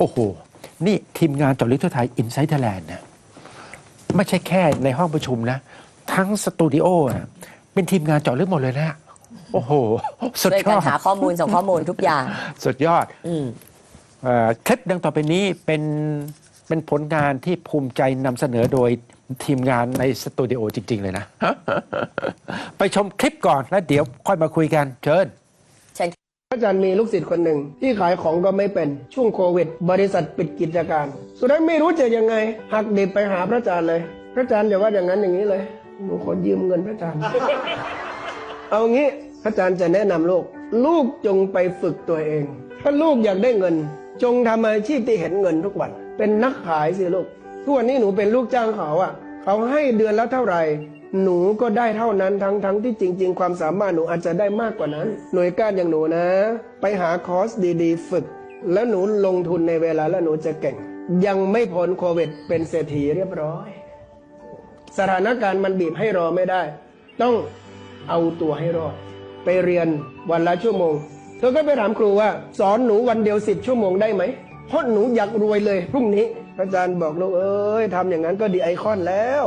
โอ้โห นี่ทีมงานเจาะลึกทั่วไทยอินไซต์ไทยแลนด์นะไม่ใช่แค่ในห้องประชุมนะ ทั้งสตูดิโอนะเป็นทีมงานเจาะลึกหมดเลยนะ โอ้โห สุดช่วยยกันอดหาข้อมูลส่งข้อมูลทุกอย่าง สุดยอดอืม เอ่อคลิปดังต่อไปนี้เป็นเป็นผลงานที่ภูมิใจนำเสนอโดยทีมงานในสตูดิโอจริง ๆ เลยนะ ไปชมคลิปก่อนแล้วเดี๋ยวค่อยมาคุยกัน เชิญเช่นพระ อาจารย์มีลูกศิษย์คนหนึ่งที่ขายของก็ไม่เป็นช่วงโควิด บริษัทปิดกิจการ สุดท้ายไม่รู้จะยังไง หักดิบไปหาพระอาจารย์เลย พระอาจารย์อย่าว่าอย่างนั้นอย่างนี้เลยหนูขอยืมเงินพระอาจารย์ เอางี้พระอาจารย์จะแนะนำลูก ลูกจงไปฝึกตัวเอง ถ้าลูกอยากได้เงิน จงทำอาชีพที่เห็นเงินทุกวัน เป็นนักขายสิลูกทุกวันนี้หนูเป็นลูกจ้างเขาอะเขาให้เดือนละเท่าไหร่ หนูก็ได้เท่านั้นทั้งทั้งที่จริง ๆ ความสามารถหนูอาจจะได้มากกว่านั้น หน่วยก้านอย่างหนูนะ ไปหาคอร์สดีๆ ฝึก แล้วหนูลงทุนในเวลาแล้วหนูจะเก่ง ยังไม่พ้นโควิดเป็นเศรษฐีเรียบร้อย สถานการณ์มันบีบให้รอไม่ได้ ต้องเอาตัวให้รอด ไปเรียนวันละชั่วโมง เธอก็ไปถามครูว่า สอนหนูวันเดียวสิบชั่วโมงได้ไหมเพราะหนูอยากรวยเลยพรุ่งนี้อาจารย์บอกลูกเอ้ยทำอย่างนั้นก็ดีไอคอนแล้ว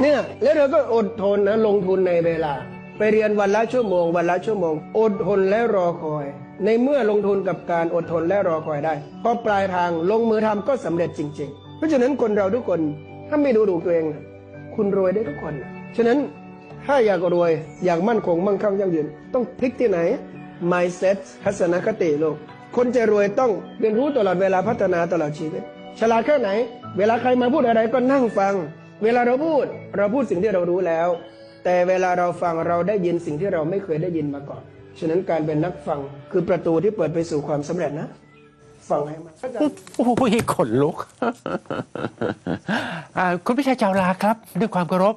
เนี่ยแล้วเธอก็อดทนนะลงทุนในเวลา ไปเรียนวันละชั่วโมง วันละชั่วโมง อดทนและรอคอย ในเมื่อลงทุนกับการอดทนและรอคอยได้พอปลายทางลงมือทำก็สำเร็จจริง ๆ เพราะฉะนั้นคนเราทุกคนถ้าไม่ดูถูกตัวเองนะคุณรวยได้ทุกคนนะฉะนั้นถ้าอยากรวยอยากมั่นคงมั่งคั่งยั่งยืนต้องพลิกที่ไหน mindset ทัศนคติโลก คนจะรวยต้องเรียนรู้ตลอดเวลาพัฒนาตลอดชีวิตฉลาดแค่ไหน เวลาใครมาพูดอะไรก็นั่งฟัง เวลาเราพูดเราพูดสิ่งที่เรารู้แล้ว แต่เวลาเราฟังเราได้ยินสิ่งที่เราไม่เคยได้ยินมาก่อน ฉะนั้นการเป็นนักฟังคือประตูที่เปิดไปสู่ความสำเร็จนะ ฟังให้มันโอ้ยขนลุกคุณพิชัยเจ้าลาครับ ด้วยความเคารพ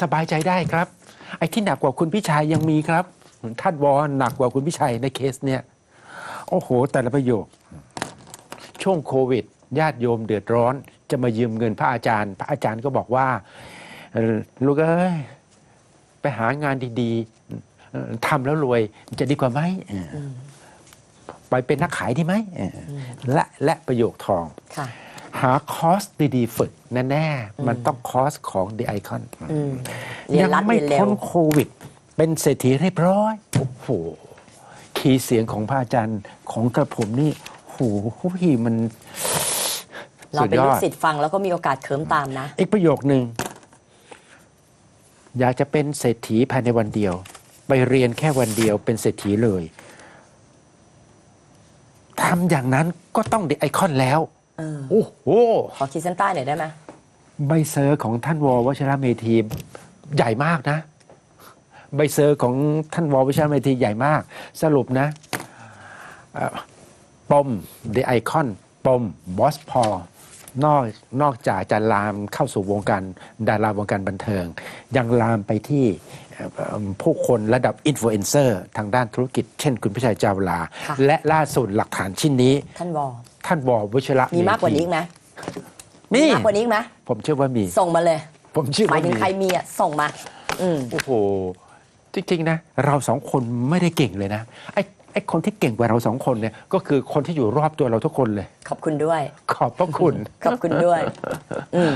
สบายใจได้ครับ ไอ้ที่หนักกว่าคุณพิชัยยังมีครับท่านวอนหนักกว่าคุณพิชัยในเคสเนี่ยโอ้โห แต่ละประโยค ช่วงโควิด ญาติโยมเดือดร้อน จะมายืมเงินพระอาจารย์ พระอาจารย์ก็บอกว่าเอ่อลูกเอ้ยไปหางานดีๆเอ่อทำแล้วรวยจะดีกว่าไหมเอออไปเป็นนักขายดีไหมเอออและและประโยคทองค่ะหาคอร์สดีๆ ฝึกแน่ๆ มันต้องคอร์สของ The Icon อืมเรียนยัรัดไม่เรียนเร็พ้วนโควิด เป็นเศรษฐีเรียบร้อย โอ้โห คีย์เสียงของพระอาจารย์ของกระผมนี่โหพี่มัน เราสุดเป็นยลูอกดศิษย์ฟังแล้วก็มีโอกาสเคิมตามนะ อีกประโยคหนึ่งอยากจะเป็นเศรษฐีภายในวันเดียว ไปเรียนแค่วันเดียวเป็นเศรษฐีเลยทำอย่างนั้นก็ต้องเดไอคอนแล้วเออโอ้โหขอขีดเส้นใต้หน่อยได้ไหมใบเซอร์ของท่านววชิระเมธีใหญ่มากนะ ใบเซอร์ของท่านววชิระเมธีใหญ่มาก สรุปนะเอ่อปม The Icon ปมบอสพอ นอกนอกจากจะลามเข้าสู่วงการดาราวงการบันเทิง ยังลามไปที่เอ่อผู้คนระดับอินฟลูเอนเซอร์ทางด้านธุรกิจ เช่นคุณพิชัยเจ้าลาค่ะและล่าสุดหลักฐานชิ้นนี้ ท่านวอท่านววชิระมีมากกว่านี้อีกไหมมีมากกว่านี้อีกไหมผมเชื่อว่ามี ส่งมาเลย ผมเชื่อหมายว่าถึงมีใครมีอะส่งมาอืมโอ้โหจริงๆนะ เราสองคนไม่ได้เก่งเลยนะไอ้ไอ้คนที่เก่งกว่าเราสองคนเนี่ยก็คือคนที่อยู่รอบตัวเราทุกคนเลย ขอบคุณด้วย ขอบพระคุณ ขอบคุณด้วย อืม